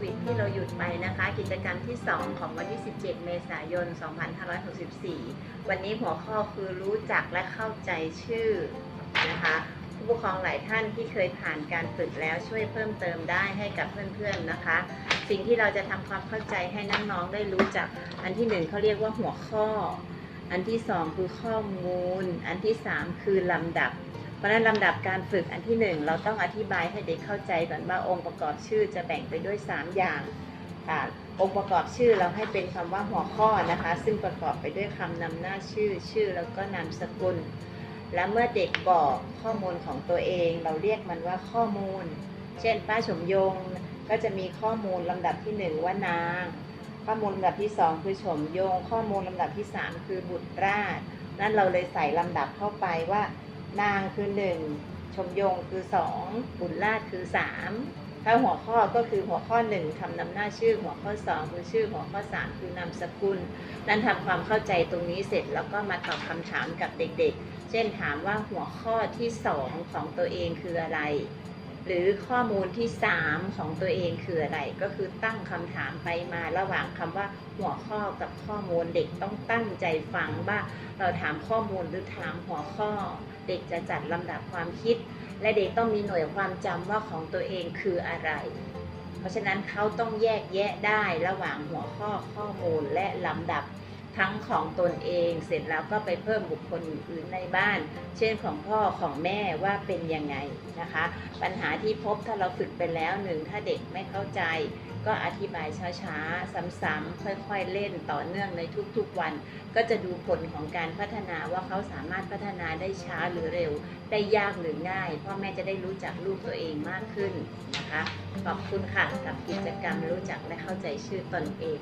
วิดที่เราหยุดไปนะคะ กิจกรรมที่ 2 ของวันที่ 17 เมษายน 2564 วันนี้หัวข้อคือรู้จักและเข้าใจชื่อนะคะผู้ปกครองหลายท่านที่เคยผ่านการฝึกแล้วช่วยเพิ่มเติมได้ให้กับเพื่อนๆนะคะ สิ่งที่เราจะทำความเข้าใจให้น้องๆได้รู้จัก อันที่หนึ่งเขาเรียกว่าหัวข้อ อันที่สองคือข้อมูล อันที่สามคือลำดับ เพราะนั้นลำดับการฝึกอันที่หนึ่งเราต้องอธิบายให้เด็กเข้าใจก่อนว่าองค์ประกอบชื่อจะแบ่งไปด้วย 3 อย่างค่ะองค์ประกอบชื่อเราให้เป็นคำว่าหัวข้อนะคะ ซึ่งประกอบไปด้วยคำนำหน้าชื่อชื่อแล้วก็นามสกุล และเมื่อเด็กบอกข้อมูลของตัวเอง เราเรียกมันว่าข้อมูล เช่น ป้าสมยงก็จะมีข้อมูลลำดับที่หนึ่งว่านาง ข้อมูลลำดับที่สองคือชมยง ข้อมูลลำดับที่สามคือบุตรราชนั่นเราเลยใส่ลำดับเข้าไปว่า นางคือหนึ่งชมยงคือสองบุญราชคือสามถ้าหัวข้อก็คือหัวข้อหนึ่งคำนำหน้าชื่อหัวข้อสองคือชื่อหัวข้อสามคือนามสกุล นั้นทำความเข้าใจตรงนี้เสร็จแล้วก็มาตอบคำถามกับเด็กๆ เช่นถามว่าหัวข้อที่สองของตัวเองคืออะไร หรือข้อมูลที่สามของตัวเองคืออะไร ก็คือตั้งคำถามไปมาระหว่างคำว่าหัวข้อกับข้อมูลเด็กต้องตั้งใจฟังว่าเราถามข้อมูลหรือถามหัวข้อ เด็กจะจัดลำดับความคิด และเด็กต้องมีหน่วยความจำว่าของตัวเองคืออะไร เพราะฉะนั้นเขาต้องแยกแยะได้ระหว่างหัวข้อข้อมูลและลำดับ ทั้งของตนเองเสร็จแล้วก็ไปเพิ่มบุคคลอื่นในบ้าน เช่นของพ่อของแม่ว่าเป็นยังไงนะคะ ปัญหาที่พบถ้าเราฝึกไปแล้วหนึ่งถ้าเด็กไม่เข้าใจ ก็อธิบายช้าๆ ซ้ำๆค่อยๆเล่นต่อเนื่องในทุกๆวัน ก็จะดูผลของการพัฒนาว่าเขาสามารถพัฒนาได้ช้าหรือเร็ว ได้ยากหรือง่ายพ่อแม่จะได้รู้จักลูกตัวเองมากขึ้นนะคะขอบคุณค่ะกับกิจกรรมรู้จักและเข้าใจชื่อตนเอง